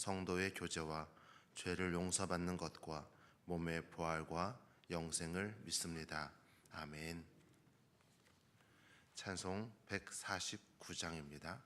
성도의 교제와 죄를 용서받는 것과 몸의 부활과 영생을 믿습니다. 아멘. 찬송 149장입니다.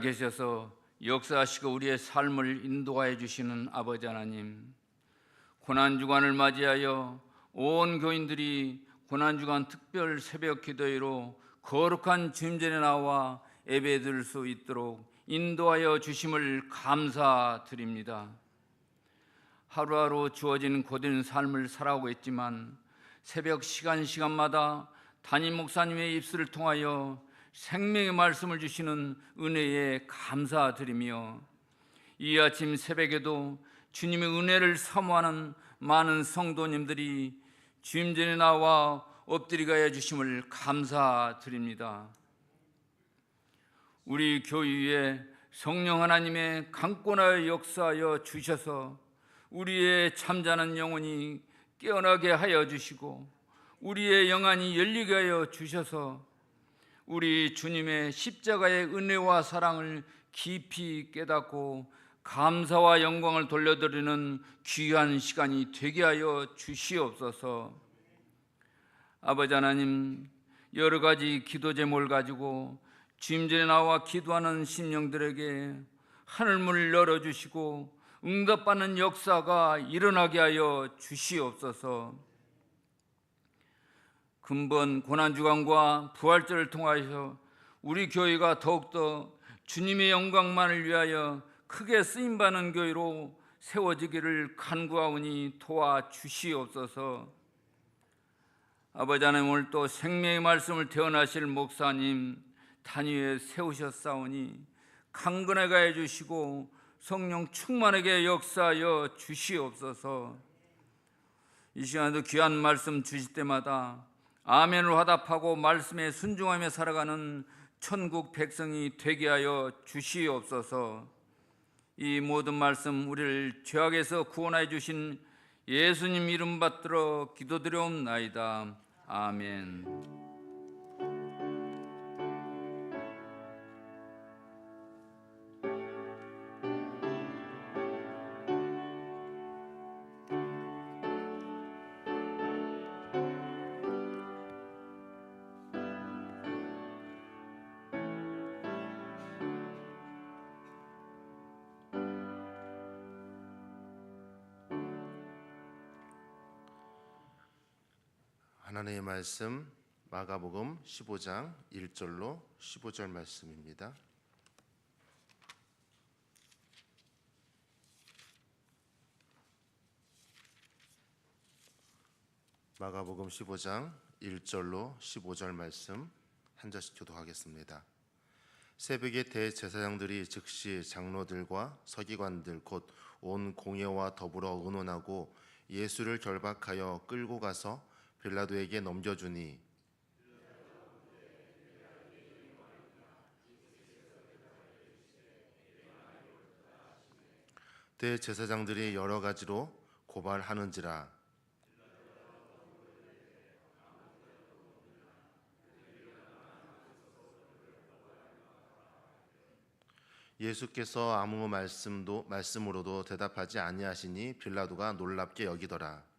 살아계셔서 역사하시고 우리의 삶을 인도하여 주시는 아버지 하나님 고난 주간을 맞이하여 온 교인들이 고난 주간 특별 새벽 기도회로 거룩한 주임전에 나와 예배 드릴 수 있도록 인도하여 주심을 감사드립니다. 하루하루 주어진 고된 삶을 살아오고 있지만 새벽 시간 시간마다 담임 목사님의 입술을 통하여 생명의 말씀을 주시는 은혜에 감사드리며 이 아침 새벽에도 주님의 은혜를 사모하는 많은 성도님들이 주임 전에 나와 엎드리게 해 주심을 감사드립니다. 우리 교회에 성령 하나님의 강권하여 역사하여 주셔서 우리의 잠자는 영혼이 깨어나게 하여 주시고 우리의 영안이 열리게 하여 주셔서 우리 주님의 십자가의 은혜와 사랑을 깊이 깨닫고 감사와 영광을 돌려드리는 귀한 시간이 되게 하여 주시옵소서. 아버지 하나님 여러 가지 기도 제목을 가지고 전에 나와 기도하는 심령들에게 하늘문을 열어 주시고 응답받는 역사가 일어나게 하여 주시옵소서. 근본 고난 주간과 부활절을 통하여 우리 교회가 더욱더 주님의 영광만을 위하여 크게 쓰임 받는 교회로 세워지기를 간구하오니 도와 주시옵소서. 아버지 하나님 오늘 또 생명의 말씀을 태어나실 목사님 단위에 세우셨사오니 강건하게 해 주시고 성령 충만하게 역사하여 주시옵소서. 이 시간에도 귀한 말씀 주실 때마다 아멘으로 화답하고 말씀에 순종하며 살아가는 천국 백성이 되게 하여 주시옵소서. 이 모든 말씀 우리를 죄악에서 구원하여 주신 예수님 이름 받들어 기도드려옵나이다. 아멘. 하나님의 말씀 마가복음 15장 1절로 15절 말씀입니다. 마가복음 15장 1절로 15절 말씀 한 절씩 교독하겠습니다. 새벽에 대제사장들이 즉시 장로들과 서기관들 곧 온 공회와 더불어 의논하고 예수를 결박하여 끌고 가서 빌라도에게 넘겨주니 대제사장들이 여러 가지로 고발하는지라 예수께서 아무 말씀도 말씀으로도 대답하지 아니하시니 빌라도가 놀랍게 여기더라.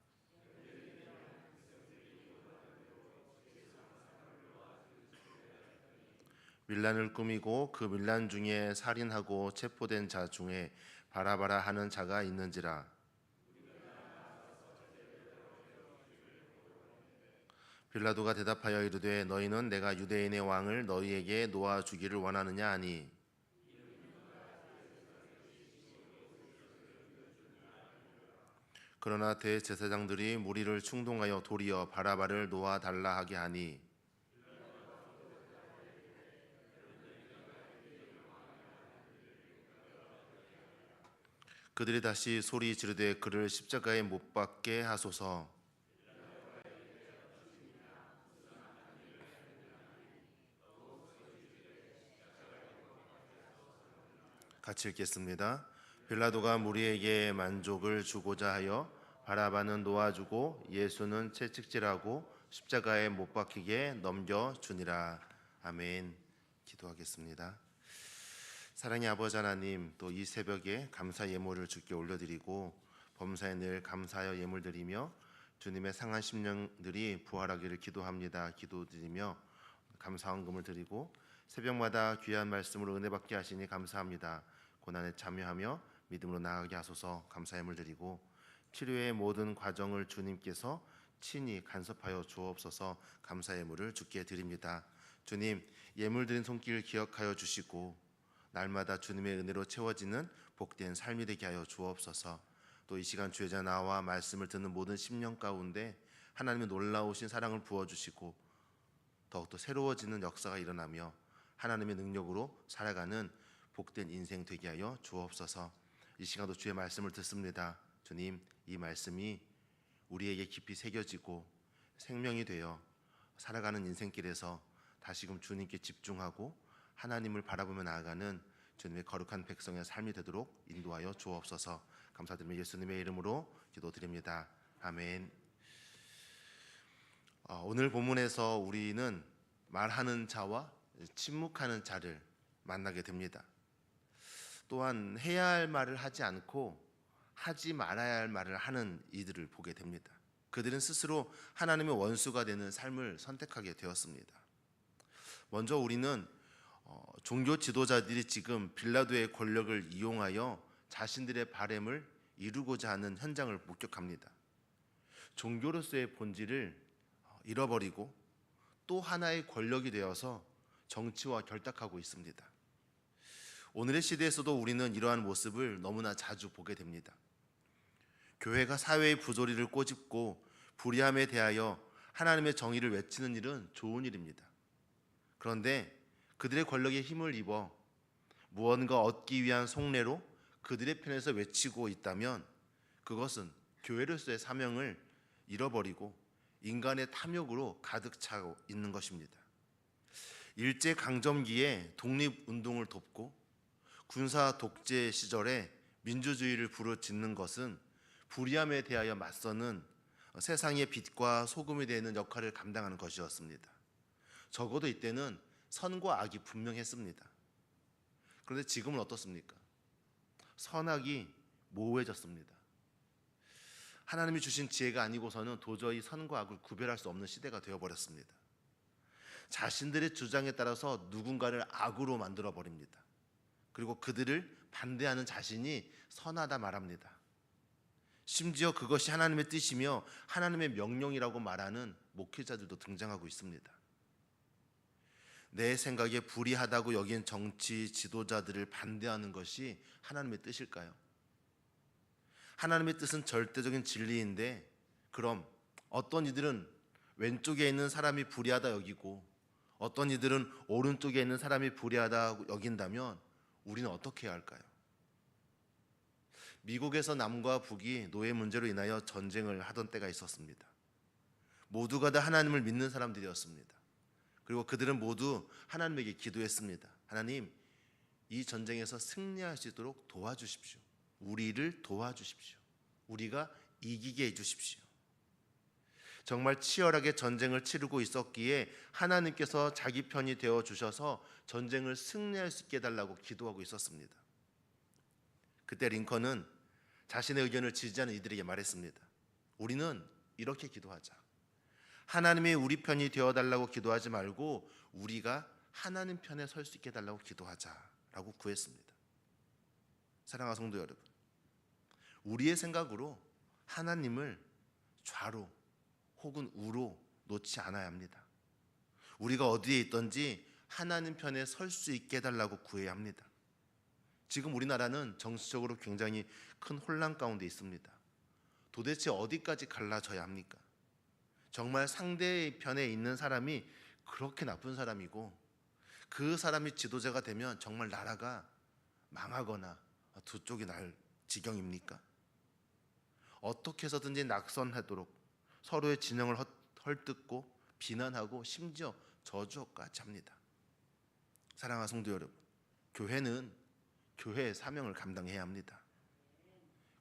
밀란을 꾸미고 그 밀란 중에 살인하고 체포된 자 중에 바라바라 하는 자가 있는지라. 빌라도가 대답하여 이르되 너희는 내가 유대인의 왕을 너희에게 놓아 주기를 원하느냐 하니? 그러나 대제사장들이 무리를 충동하여 도리어 바라바를 놓아 달라 하게 하니 그들이 다시 소리 지르되 그를 십자가에 못 박게 하소서. 같이 읽겠습니다. 빌라도가 무리에게 만족을 주고자 하여 바라바는 놓아주고 예수는 채찍질하고 십자가에 못 박히게 넘겨 주니라. 아멘. 기도하겠습니다. 사랑의 아버지 하나님 또 이 새벽에 감사 예물을 주께 올려드리고 범사에 늘 감사하여 예물 드리며 주님의 상한 심령들이 부활하기를 기도합니다. 기도드리며 감사 헌금을 드리고 새벽마다 귀한 말씀으로 은혜 받게 하시니 감사합니다. 고난에 참여하며 믿음으로 나아가게 하소서 감사 예물 드리고 치료의 모든 과정을 주님께서 친히 간섭하여 주옵소서 감사 예물을 주께 드립니다. 주님 예물 드린 손길 기억하여 주시고 날마다 주님의 은혜로 채워지는 복된 삶이 되게 하여 주옵소서. 또 이 시간 주의자 나와 말씀을 듣는 모든 심령 가운데 하나님의 놀라우신 사랑을 부어 주시고 더욱더 새로워지는 역사가 일어나며 하나님의 능력으로 살아가는 복된 인생 되게 하여 주옵소서. 이 시간도 주의 말씀을 듣습니다. 주님, 이 말씀이 우리에게 깊이 새겨지고 생명이 되어 살아가는 인생길에서 다시금 주님께 집중하고 하나님을 바라보며 나아가는 주님의 거룩한 백성의 삶이 되도록 인도하여 주옵소서. 감사드리며 예수님의 이름으로 기도드립니다. 아멘. 어, 오늘 본문에서 우리는 말하는 자와 침묵하는 자를 만나게 됩니다. 또한 해야 할 말을 하지 않고 하지 말아야 할 말을 하는 이들을 보게 됩니다. 그들은 스스로 하나님의 원수가 되는 삶을 선택하게 되었습니다. 먼저 우리는 어, 종교 지도자들이 지금 빌라도의 권력을 이용하여 자신들의 바램을 이루고자 하는 현장을 목격합니다. 종교로서의 본질을 어, 잃어버리고 또 하나의 권력이 되어서 정치와 결탁하고 있습니다. 오늘의 시대에서도 우리는 이러한 모습을 너무나 자주 보게 됩니다. 교회가 사회의 부조리를 꼬집고 불의함에 대하여 하나님의 정의를 외치는 일은 좋은 일입니다. 그런데 그들의 권력에 힘을 입어 무언가 얻기 위한 속내로 그들의 편에서 외치고 있다면 그것은 교회로서의 사명을 잃어버리고 인간의 탐욕으로 가득 차 있는 것입니다. 일제 강점기에 독립 운동을 돕고 군사 독재 시절에 민주주의를 부르짖는 것은 불의함에 대하여 맞서는 세상의 빛과 소금이 되는 역할을 감당하는 것이었습니다. 적어도 이때는 선과 악이 분명했습니다. 그런데 지금은 어떻습니까? 선악이 모호해졌습니다. 하나님이 주신 지혜가 아니고서는 도저히 선과 악을 구별할 수 없는 시대가 되어버렸습니다. 자신들의 주장에 따라서 누군가를 악으로 만들어 버립니다. 그리고 그들을 반대하는 자신이 선하다 말합니다. 심지어 그것이 하나님의 뜻이며 하나님의 명령이라고 말하는 목회자들도 등장하고 있습니다. 내 생각에 불의하다고 여긴 정치 지도자들을 반대하는 것이 하나님의 뜻일까요? 하나님의 뜻은 절대적인 진리인데 그럼 어떤 이들은 왼쪽에 있는 사람이 불의하다 여기고 어떤 이들은 오른쪽에 있는 사람이 불의하다 여긴다면 우리는 어떻게 해야 할까요? 미국에서 남과 북이 노예 문제로 인하여 전쟁을 하던 때가 있었습니다. 모두가 다 하나님을 믿는 사람들이었습니다. 그리고 그들은 모두 하나님에게 기도했습니다. 하나님, 이 전쟁에서 승리할 수 있도록 도와주십시오. 우리를 도와주십시오. 우리가 이기게 해주십시오. 정말 치열하게 전쟁을 치르고 있었기에 하나님께서 자기 편이 되어 주셔서 전쟁을 승리할 수 있게 해달라고 기도하고 있었습니다. 그때 링컨은 자신의 의견을 지지하는 이들에게 말했습니다. 우리는 이렇게 기도하자. 하나님이 우리 편이 되어 달라고 기도하지 말고 우리가 하나님 편에 설 수 있게 해달라고 기도하자라고 구했습니다. 사랑하는 성도 여러분, 우리의 생각으로 하나님을 좌로 혹은 우로 놓지 않아야 합니다. 우리가 어디에 있든지 하나님 편에 설 수 있게 해달라고 구해야 합니다. 지금 우리나라는 정치적으로 굉장히 큰 혼란 가운데 있습니다. 도대체 어디까지 갈라져야 합니까? 정말 상대의 편에 있는 사람이 그렇게 나쁜 사람이고 그 사람이 지도자가 되면 정말 나라가 망하거나 두 쪽이 날 지경입니까? 어떻게 해서든지 낙선하도록 서로의 진영을 헛- 헐뜯고 비난하고 심지어 저주까지 합니다. 사랑하는 성도 여러분, 교회는 교회의 사명을 감당해야 합니다.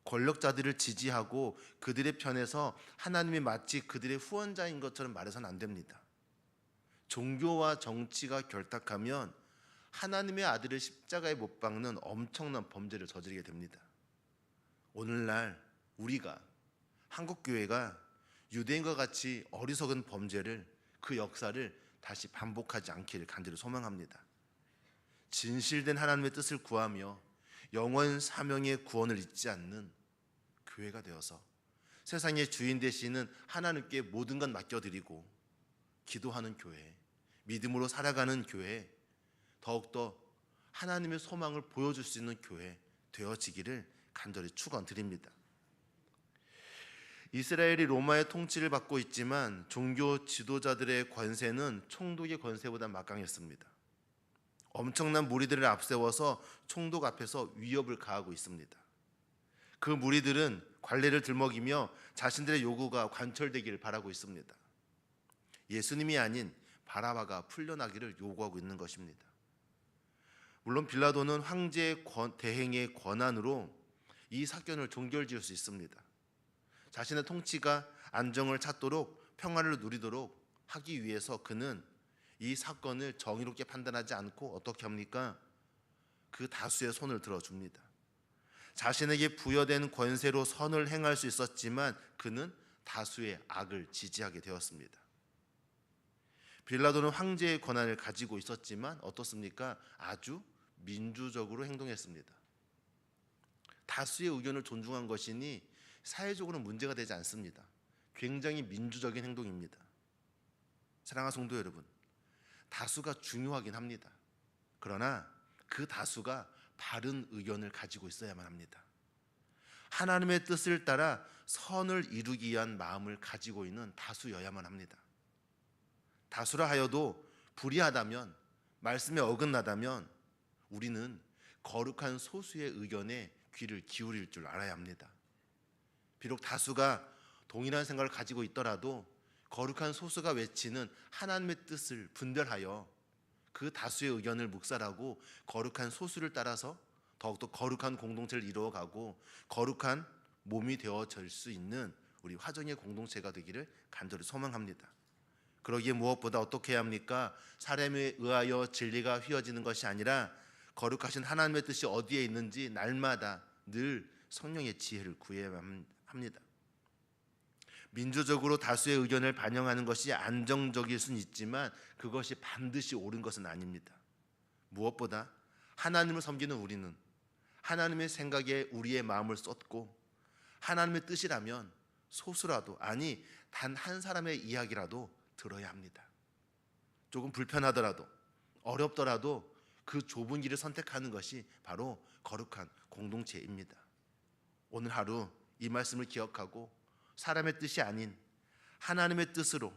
권력자들을 지지하고 그들의 편에서 하나님이 마치 그들의 후원자인 것처럼 말해서는 안 됩니다. 종교와 정치가 결탁하면 하나님의 아들을 십자가에 못 박는 엄청난 범죄를 저지르게 됩니다. 오늘날 우리가 한국 교회가 유대인과 같이 어리석은 범죄를 그 역사를 다시 반복하지 않기를 간절히 소망합니다. 진실된 하나님의 뜻을 구하며 영원 사명의 구원을 잊지 않는 교회가 되어서 세상의 주인 되시는 하나님께 모든 것 맡겨드리고 기도하는 교회, 믿음으로 살아가는 교회, 더욱더 하나님의 소망을 보여줄 수 있는 교회 되어지기를 간절히 축원드립니다. 이스라엘이 로마의 통치를 받고 있지만 종교 지도자들의 권세는 총독의 권세보다 막강했습니다. 엄청난 무리들을 앞세워서 총독 앞에서 위협을 가하고 있습니다. 그 무리들은 관례를 들먹이며 자신들의 요구가 관철되기를 바라고 있습니다. 예수님이 아닌 바라바가 풀려나기를 요구하고 있는 것입니다. 물론 빌라도는 황제의 권- 대행의 권한으로 이 사건을 종결지을 수 있습니다. 자신의 통치가 안정을 찾도록 평화를 누리도록 하기 위해서 그는 이 사건을 정의롭게 판단하지 않고 어떻게 합니까? 그 다수의 손을 들어줍니다. 자신에게 부여된 권세로 선을 행할 수 있었지만 그는 다수의 악을 지지하게 되었습니다. 빌라도는 황제의 권한을 가지고 있었지만 어떻습니까? 아주 민주적으로 행동했습니다. 다수의 의견을 존중한 것이니 사회적으로 문제가 되지 않습니다. 굉장히 민주적인 행동입니다. 사랑하는 성도 여러분, 다수가 중요하긴 합니다. 그러나 그 다수가 바른 의견을 가지고 있어야만 합니다. 하나님의 뜻을 따라 선을 이루기 위한 마음을 가지고 있는 다수여야만 합니다. 다수라 하여도 불의하다면 말씀에 어긋나다면 우리는 거룩한 소수의 의견에 귀를 기울일 줄 알아야 합니다. 비록 다수가 동일한 생각을 가지고 있더라도 거룩한 소수가 외치는 하나님의 뜻을 분별하여 그 다수의 의견을 묵살하고 거룩한 소수를 따라서 더욱더 거룩한 공동체를 이루어가고 거룩한 몸이 되어질 수 있는 우리 화정의 공동체가 되기를 간절히 소망합니다. 그러기에 무엇보다 어떻게 해야 합니까? 사람에 의하여 진리가 휘어지는 것이 아니라 거룩하신 하나님의 뜻이 어디에 있는지 날마다 늘 성령의 지혜를 구해야 합니다. 민주적으로 다수의 의견을 반영하는 것이 안정적일 수는 있지만 그것이 반드시 옳은 것은 아닙니다. 무엇보다 하나님을 섬기는 우리는 하나님의 생각에 우리의 마음을 쏟고 하나님의 뜻이라면 소수라도 아니 단 한 사람의 이야기라도 들어야 합니다. 조금 불편하더라도 어렵더라도 그 좁은 길을 선택하는 것이 바로 거룩한 공동체입니다. 오늘 하루 이 말씀을 기억하고 사람의 뜻이 아닌 하나님의 뜻으로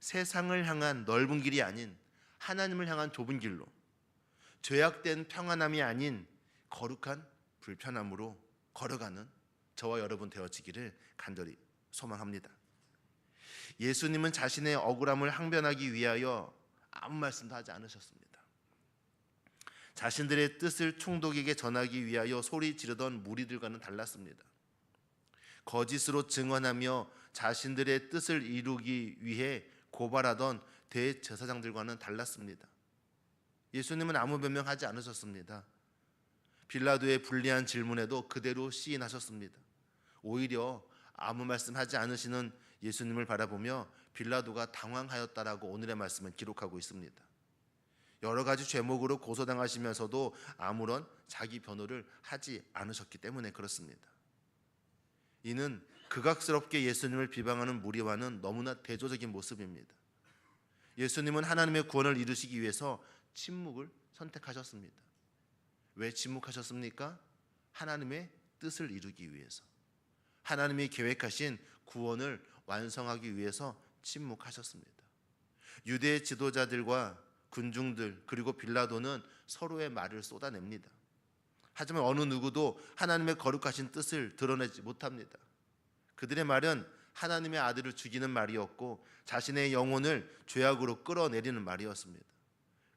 세상을 향한 넓은 길이 아닌 하나님을 향한 좁은 길로 죄악된 평안함이 아닌 거룩한 불편함으로 걸어가는 저와 여러분 되어지기를 간절히 소망합니다. 예수님은 자신의 억울함을 항변하기 위하여 아무 말씀도 하지 않으셨습니다. 자신들의 뜻을 총독에게 전하기 위하여 소리 지르던 무리들과는 달랐습니다. 거짓으로 증언하며 자신들의 뜻을 이루기 위해 고발하던 대제사장들과는 달랐습니다. 예수님은 아무 변명하지 않으셨습니다. 빌라도의 불리한 질문에도 그대로 시인하셨습니다. 오히려 아무 말씀하지 않으시는 예수님을 바라보며 빌라도가 당황하였다라고 오늘의 말씀은 기록하고 있습니다. 여러 가지 죄목으로 고소당하시면서도 아무런 자기 변호를 하지 않으셨기 때문에 그렇습니다. 이는 극악스럽게 예수님을 비방하는 무리와는 너무나 대조적인 모습입니다. 예수님은 하나님의 구원을 이루시기 위해서 침묵을 선택하셨습니다. 왜 침묵하셨습니까? 하나님의 뜻을 이루기 위해서. 하나님이 계획하신 구원을 완성하기 위해서 침묵하셨습니다. 유대 지도자들과 군중들 그리고 빌라도는 서로의 말을 쏟아냅니다. 하지만 어느 누구도 하나님의 거룩하신 뜻을 드러내지 못합니다. 그들의 말은 하나님의 아들을 죽이는 말이었고 자신의 영혼을 죄악으로 끌어내리는 말이었습니다.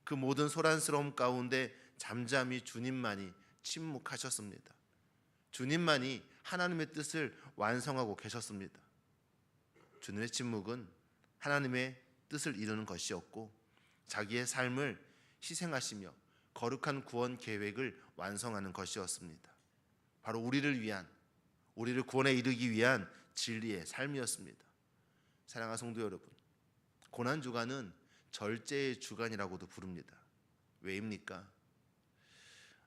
그 모든 소란스러움 가운데 잠잠히 주님만이 침묵하셨습니다. 주님만이 하나님의 뜻을 완성하고 계셨습니다. 주님의 침묵은 하나님의 뜻을 이루는 것이었고 자기의 삶을 희생하시며 거룩한 구원 계획을 완성하는 것이었습니다. 바로 우리를 위한 우리를 구원에 이르기 위한 진리의 삶이었습니다. 사랑하는 성도 여러분, 고난 주간은 절제의 주간이라고도 부릅니다. 왜입니까?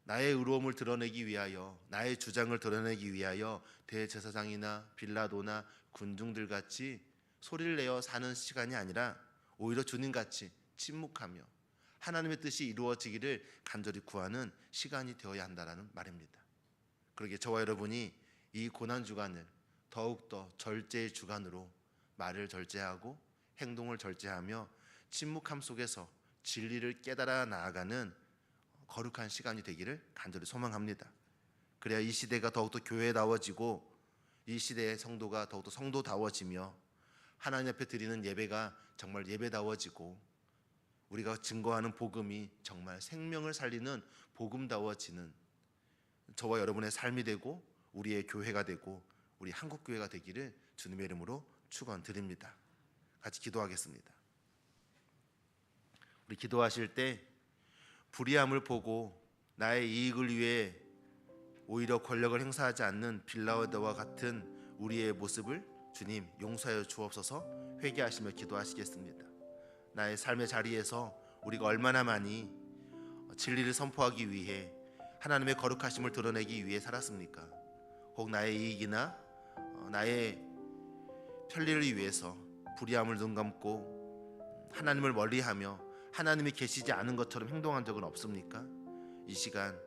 나의 의로움을 드러내기 위하여 나의 주장을 드러내기 위하여 대제사장이나 빌라도나 군중들 같이 소리를 내어 사는 시간이 아니라 오히려 주님 같이 침묵하며 하나님의 뜻이 이루어지기를 간절히 구하는 시간이 되어야 한다라는 말입니다. 그러게 저와 여러분이 이 고난 주간을 더욱더 절제의 주간으로 말을 절제하고 행동을 절제하며 침묵함 속에서 진리를 깨달아 나아가는 거룩한 시간이 되기를 간절히 소망합니다. 그래야 이 시대가 더욱더 교회다워지고 이 시대의 성도가 더욱더 성도다워지며 하나님 앞에 드리는 예배가 정말 예배다워지고 우리가 증거하는 복음이 정말 생명을 살리는 복음다워지는 저와 여러분의 삶이 되고 우리의 교회가 되고 우리 한국 교회가 되기를 주님의 이름으로 축원드립니다. 같이 기도하겠습니다. 우리 기도하실 때 불의함을 보고 나의 이익을 위해 오히려 권력을 행사하지 않는 빌라와드와 같은 우리의 모습을 주님 용서하여 주옵소서 회개하시며 기도하시겠습니다. 나의 삶의 자리에서 우리가 얼마나 많이 진리를 선포하기 위해 하나님의 거룩하심을 드러내기 위해 살았습니까? 혹 나의 이익이나 어, 나의 편리를 위해서 불의함을 눈 감고 하나님을 멀리하며 하나님이 계시지 않은 것처럼 행동한 적은 없습니까? 이 시간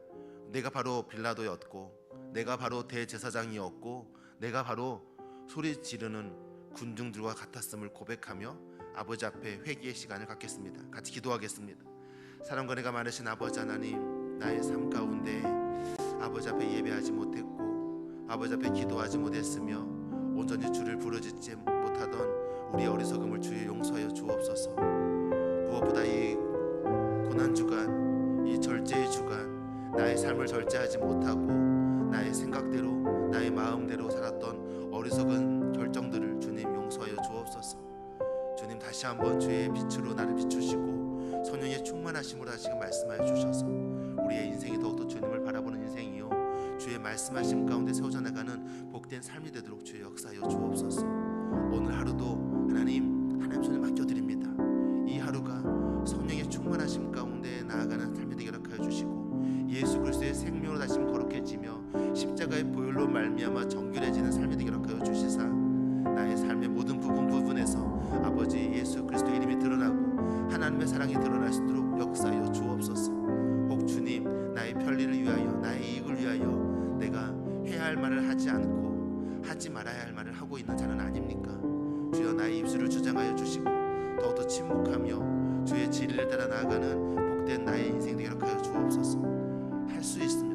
내가 바로 빌라도였고 내가 바로 대제사장이었고 내가 바로 소리 지르는 군중들과 같았음을 고백하며 아버지 앞에 회개의 시간을 갖겠습니다. 같이 기도하겠습니다. 사랑과 내가 많으신 아버지 하나님 나의 삶 가운데 아버지 앞에 예배하지 못했고 아버지 앞에 기도하지 못했으며 온전히 주를 부르짖지 못하던 우리 어리석음을 주의 용서하여 주옵소서 무엇보다 이 고난 주간 이 절제의 주간 나의 삶을 절제하지 못하고 나의 생각대로 나의 마음대로 살았던 어리석은 결정들을 다시 한번 주의 빛으로 나를 비추시고 성령의 충만하심으로 하시고 말씀하여 주셔서 우리의 인생이 더욱더 주님을 바라보는 인생이요. 주의 말씀하심 가운데 세워져 나가는 복된 삶이 되도록 주의 역사하여 주옵소서. 오늘 하루도 하나님 하나님 손에 맡겨드립니다 할 말을 하고 있는 자는 아닙니까? 주여 나의 입술을 주장하여 주시고 더욱더 침묵하며 주의 진리를 따라 나아가는 복된 나의 인생 되게 하여 주옵소서. 할 수 있으면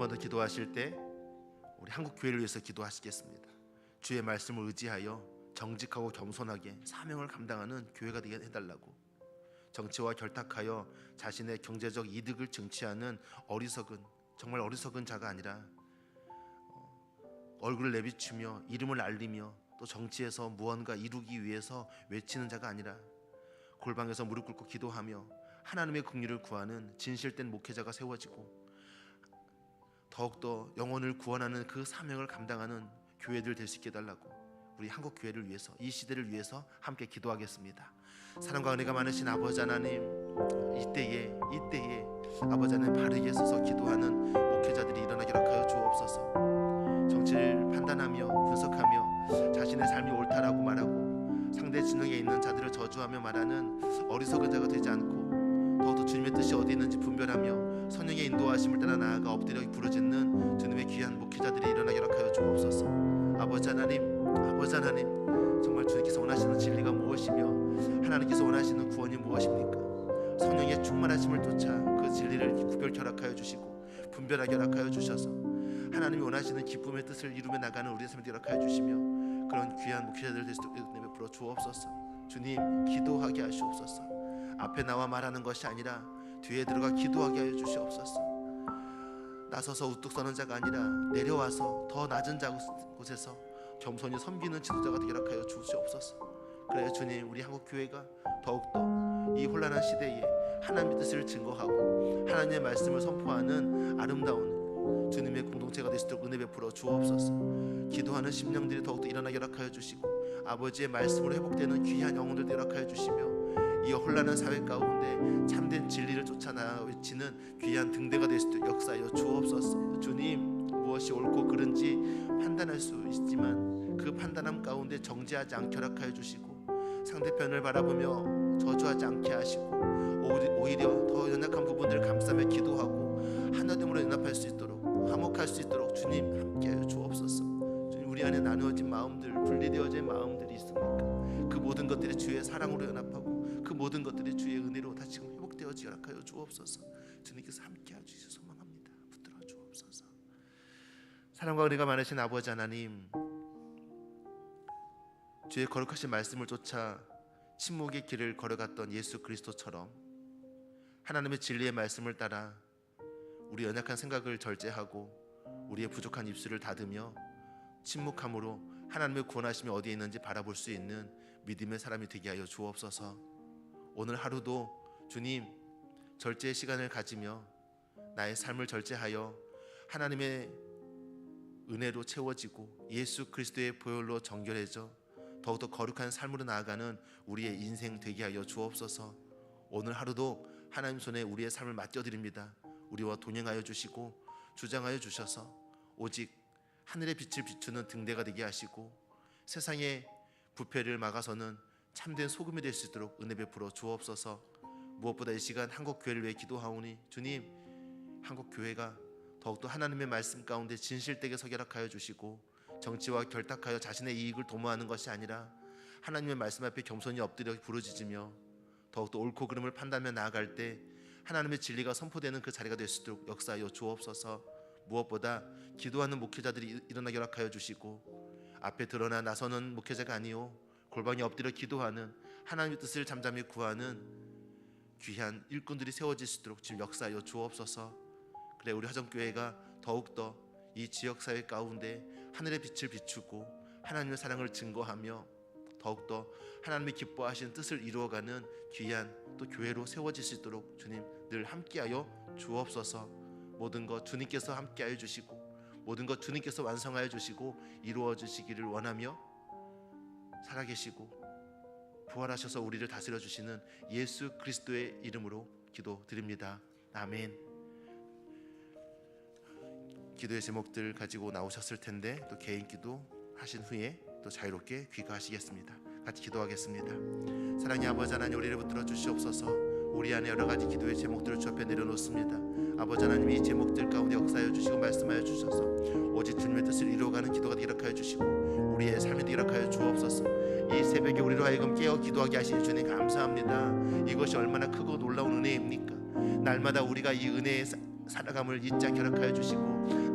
번 더 기도하실 때 우리 한국 교회를 위해서 기도하시겠습니다. 주의 말씀을 의지하여 정직하고 겸손하게 사명을 감당하는 교회가 되게 해달라고 정치와 결탁하여 자신의 경제적 이득을 증취하는 어리석은 정말 어리석은 자가 아니라 어, 얼굴을 내비추며 이름을 알리며 또 정치에서 무언가 이루기 위해서 외치는 자가 아니라 골방에서 무릎 꿇고 기도하며 하나님의 긍휼을 구하는 진실된 목회자가 세워지고 더욱더 영혼을 구원하는 그 사명을 감당하는 교회들 될 수 있게 해달라고 우리 한국 교회를 위해서 이 시대를 위해서 함께 기도하겠습니다. 사랑과 은혜가 많으신 아버지 하나님 이때에 이때에 아버지 하나님 바르게 서서 기도하는 목회자들이 일어나게 하여 주옵소서. 정치를 판단하며 분석하며 자신의 삶이 옳다라고 말하고 상대 진영에 있는 자들을 저주하며 말하는 어리석은 자가 되지 않고 더욱더 주님의 뜻이 어디 있는지 분별하며 성령의 인도하심을 따라 나아가 엎드려 부르짖는 주님의 귀한 목회자들이 일어나게 하여 주옵소서. 아버지 하나님, 아버지 하나님, 정말 주님께서 원하시는 진리가 무엇이며 하나님께서 원하시는 구원이 무엇입니까? 성령의 충만하심을 쫓아 그 진리를 구별 결합하여 주시고 분별하게 허락하여 주셔서 하나님이 원하시는 기쁨의 뜻을 이루며 나가는 우리의 삶을 허락하여 주시며 그런 귀한 목회자들 될 수 있도록 은혜 베풀어 주옵소서. 주님 기도하게 하시옵소서. 앞에 나와 말하는 것이 아니라 뒤에 들어가 기도하게 하여 주시옵소서. 나서서 우뚝 서는 자가 아니라 내려와서 더 낮은 자 곳에서 겸손히 섬기는 지도자가 되게 하여 주시옵소서. 그래 주님 우리 한국 교회가 더욱더 이 혼란한 시대에 하나님의 뜻을 증거하고 하나님의 말씀을 선포하는 아름다운 주님의 공동체가 될 수 있도록 은혜 베풀어 주옵소서. 기도하는 심령들이 더욱더 일어나게 허락하여 주시고 아버지의 말씀으로 회복되는 귀한 영혼들 허락하여 주시며 이 혼란한 사회 가운데 참된 진리를 쫓아나 외치는 귀한 등대가 될수 있도록 역사하여 주옵소서. 주님 무엇이 옳고 그른지 판단할 수 있지만 그 판단함 가운데 정죄하지 않게 허락하여 주시고 상대편을 바라보며 저주하지 않게 하시고 오히- 오히려 더 연약한 부분들을 감싸며 기도하고 하나됨으로 연합할 수 있도록 화목할 수 있도록 주님 함께하여 주옵소서. 주님 우리 안에 나누어진 마음들 분리되어진 마음들이 있습니까? 그 모든 것들이 주의 사랑으로 연합하고 그 모든 것들이 주의 은혜로 다시금 회복되어지 허락하여 주옵소서. 주님께서 함께하여 주시기 소망합니다. 붙들어 주옵소서. 사랑과 은혜가 많으신 아버지 하나님, 주의 거룩하신 말씀을 쫓아 침묵의 길을 걸어갔던 예수 그리스도처럼 하나님의 진리의 말씀을 따라 우리 연약한 생각을 절제하고 우리의 부족한 입술을 다듬며 침묵함으로 하나님의 구원하심이 어디에 있는지 바라볼 수 있는 믿음의 사람이 되게 하여 주옵소서. 오늘 하루도 주님 절제의 시간을 가지며 나의 삶을 절제하여 하나님의 은혜로 채워지고 예수 그리스도의 보혈로 정결해져 더욱더 거룩한 삶으로 나아가는 우리의 인생 되게 하여 주옵소서. 오늘 하루도 하나님 손에 우리의 삶을 맡겨드립니다. 우리와 동행하여 주시고 주장하여 주셔서 오직 하늘의 빛을 비추는 등대가 되게 하시고 세상의 부패를 막아서는 참된 소금이 될 수 있도록 은혜 베풀어 주옵소서. 무엇보다 이 시간 한국 교회를 위해 기도하오니 주님 한국 교회가 더욱더 하나님의 말씀 가운데 진실되게 서결하여 주시고 정치와 결탁하여 자신의 이익을 도모하는 것이 아니라 하나님의 말씀 앞에 겸손히 엎드려 부르짖으며 더욱더 옳고 그름을 판단하며 나아갈 때 하나님의 진리가 선포되는 그 자리가 될 수 있도록 역사하여 주옵소서. 무엇보다 기도하는 목회자들이 일어나게 허락하여 주시고 앞에 드러나 나서는 목회자가 아니요 골방에 엎드려 기도하는 하나님의 뜻을 잠잠히 구하는 귀한 일꾼들이 세워질 수 있도록 지금 역사하여 주옵소서. 그래 우리 화정교회가 더욱더 이 지역 사회 가운데 하늘의 빛을 비추고 하나님의 사랑을 증거하며 더욱더 하나님이 기뻐하시는 뜻을 이루어가는 귀한 또 교회로 세워질 수 있도록 주님 늘 함께하여 주옵소서. 모든 것 주님께서 함께하여 주시고 모든 것 주님께서 완성하여 주시고 이루어 주시기를 원하며 살아계시고 부활하셔서 우리를 다스려 주시는 예수 그리스도의 이름으로 기도드립니다. 아멘. 기도의 제목들 가지고 나오셨을 텐데 또 개인 기도 하신 후에 또 자유롭게 귀가하시겠습니다. 같이 기도하겠습니다. 사랑의 아버지 하나님 우리를 붙들어 주시옵소서. 우리 안에 여러 가지 기도의 제목들을 주 앞에 내려놓습니다. 아버지 하나님 이 제목들 가운데 역사하여 주시고 말씀하여 주셔서 오직 주님의 뜻을 이루어가는 기도가 되게 하여 주시고 우리의 삶이 되게 하여 주옵소서. 이 새벽에 우리로 하여금 깨어 기도하게 하신 주님 감사합니다. 이것이 얼마나 크고 놀라운 은혜입니까? 날마다 우리가 이 은혜의 사- 살아감을 잊지 않게 허락하여 주시고